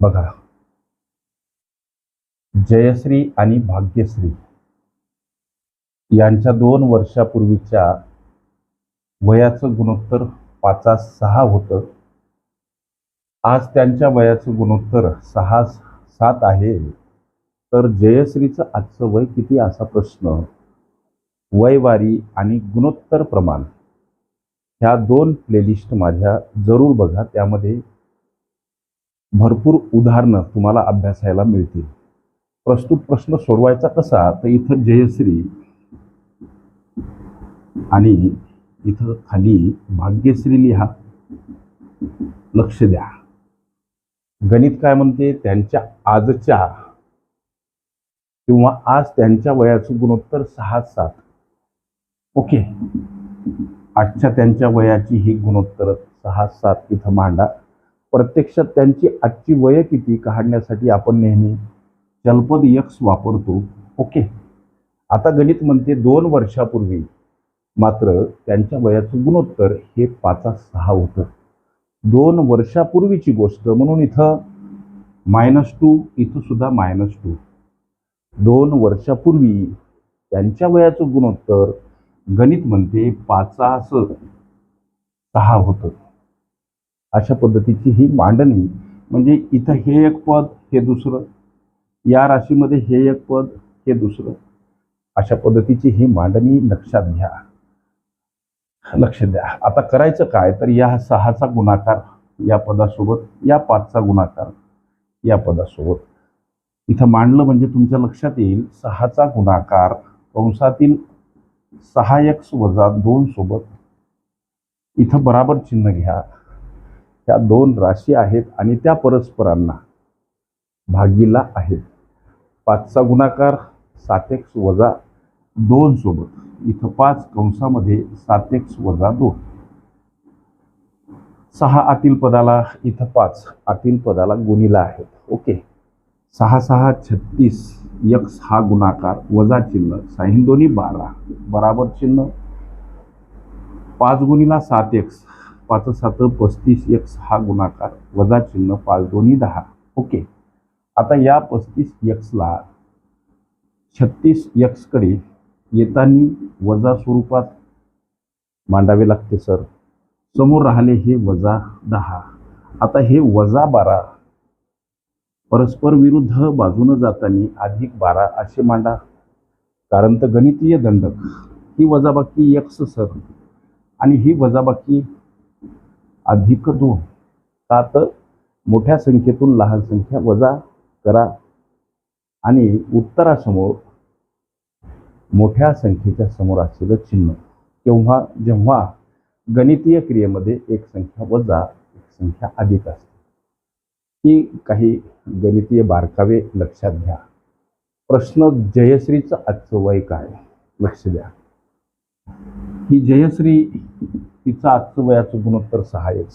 बघा. जयश्री आणि भाग्यश्री यांच्या दोन वर्षापूर्वीच्या वयाचं गुणोत्तर पाचा सहा होतं. आज त्यांच्या वयाचं गुणोत्तर सहा सात आहे. तर जयश्रीचं आजचं वय किती असा प्रश्न? वयवारी आणि गुणोत्तर प्रमाण. ह्या दोन प्लेलिस्ट माझ्या जरूर बघा. त्यामध्ये भरपूर उदाहरणं तुम्हाला अभ्यासायला मिळतील. प्रस्तुत प्रश्न सोडवायचा कसा तर इथं जयश्री आणि इथं खाली भाग्यश्री लिहा. लक्ष द्या. गणित काय म्हणते? त्यांच्या आजच्या किंवा आज त्यांच्या वयाचं गुणोत्तर सहा सात. ओके. आजच्या त्यांच्या वयाची ही गुणोत्तर सहा सात इथं मांडा. प्रत्यक्षात त्यांची आजची वय किती काढण्यासाठी आपण नेहमी जलपद यक्स वापरतो. ओके? आता गणित म्हणते दोन वर्षापूर्वी मात्र त्यांच्या वयाचं गुणोत्तर हे पाचा सहा होतं. दोन वर्षापूर्वीची गोष्ट म्हणून इथं मायनस टू इथं सुद्धा मायनस टू दोन वर्षापूर्वी त्यांच्या वयाचं गुणोत्तर गणित म्हणते पाचास सहा होतं. अशा पद्धतीची ही मांडणी. म्हणजे इथं हे एक पद हे दुसरं. या राशीमध्ये हे एक पद हे दुसरं. अशा पद्धतीची ही मांडणी लक्षात घ्या. लक्ष द्या. आता करायचं काय? तर या सहाचा गुणाकार या पदासोबत या पाचचा गुणाकार या पदासोबत. इथं मांडलं म्हणजे तुमच्या लक्षात येईल सहाचा गुणाकार कंसातील सहा एक्स वजा दोन सोबत. इथं बराबर चिन्ह घ्या. ह्या दोन राशी आहेत आणि त्या परस्परांना भागीला आहेत. पाचचा गुणाकार सात एक्स वजा दोन सोबत. इथं पाच कंसामध्ये सात एक्स वजा दोन. सहा आतील पदाला इथं पाच आतील पदाला गुणीला आहेत. ओके. सहा सहा छत्तीस यक्स हा गुणाकार वजा चिन्ह. साईन दोन्ही बारा. बराबर चिन्ह. पाच गुणीला सात एक्स. पाच सात पस्तीस एक्स हा गुणाकार वजा चिन्ह पाच दोन्ही दहा. ओके. आता या पस्तीस एक्सला छत्तीस एक्सकडे येताना वजा स्वरूपात मांडावे लागते सर. समोर राहिले हे वजा दहा. आता हे वजा बारा परस्पर विरुद्ध बाजूनं जाताना अधिक बारा असे मांडा. कारण तर गणितीय दंडक. ही वजाबाकी एक्स सर. आणि ही वजाबाकी अधिक दोन. का तर मोठ्या संख्येतून लहान संख्या वजा करा. आणि उत्तरासमोर मोठ्या संख्येच्या समोर असलेलं चिन्ह. तेव्हा जेव्हा गणितीय क्रियेमध्ये एक संख्या वजा एक संख्या अधिक असते. ही काही गणितीय बारकावे लक्षात घ्या. प्रश्न जयश्रीचं आजचं वय काय? लक्ष द्या. ही जयश्री तिचं आजचं वयाचं गुणोत्तर सहा एक्स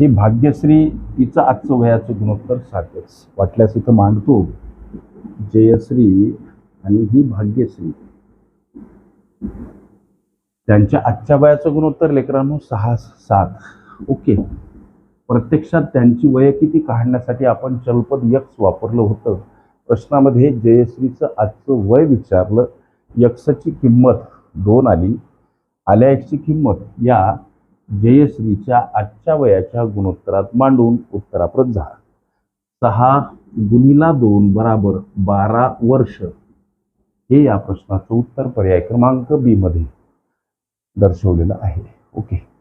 ही भाग्यश्री तिचं आजचं वयाचं गुणोत्तर सात एक्स वाटल्यास इथं मांडतो जयश्री आणि ही भाग्यश्री. त्यांच्या आजच्या वयाचं गुणोत्तर लेकरांनो सहा सात. ओके. प्रत्यक्षात त्यांची वय किती काढण्यासाठी आपण चलपद यक्स वापरलं होतं. प्रश्नामध्ये जयश्रीचं आजचं वय विचारलं. यक्सची किंमत दोन आली. आल्याची किंमत या जयश्रीच्या आजच्या वयाच्या गुणोत्तरात मांडून उत्तराप्रत झाला. सहा गुणीला दोन बराबर बारा वर्ष. हे या प्रश्नाचं उत्तर पर्याय क्रमांक बी मध्ये दर्शवलेलं आहे. ओके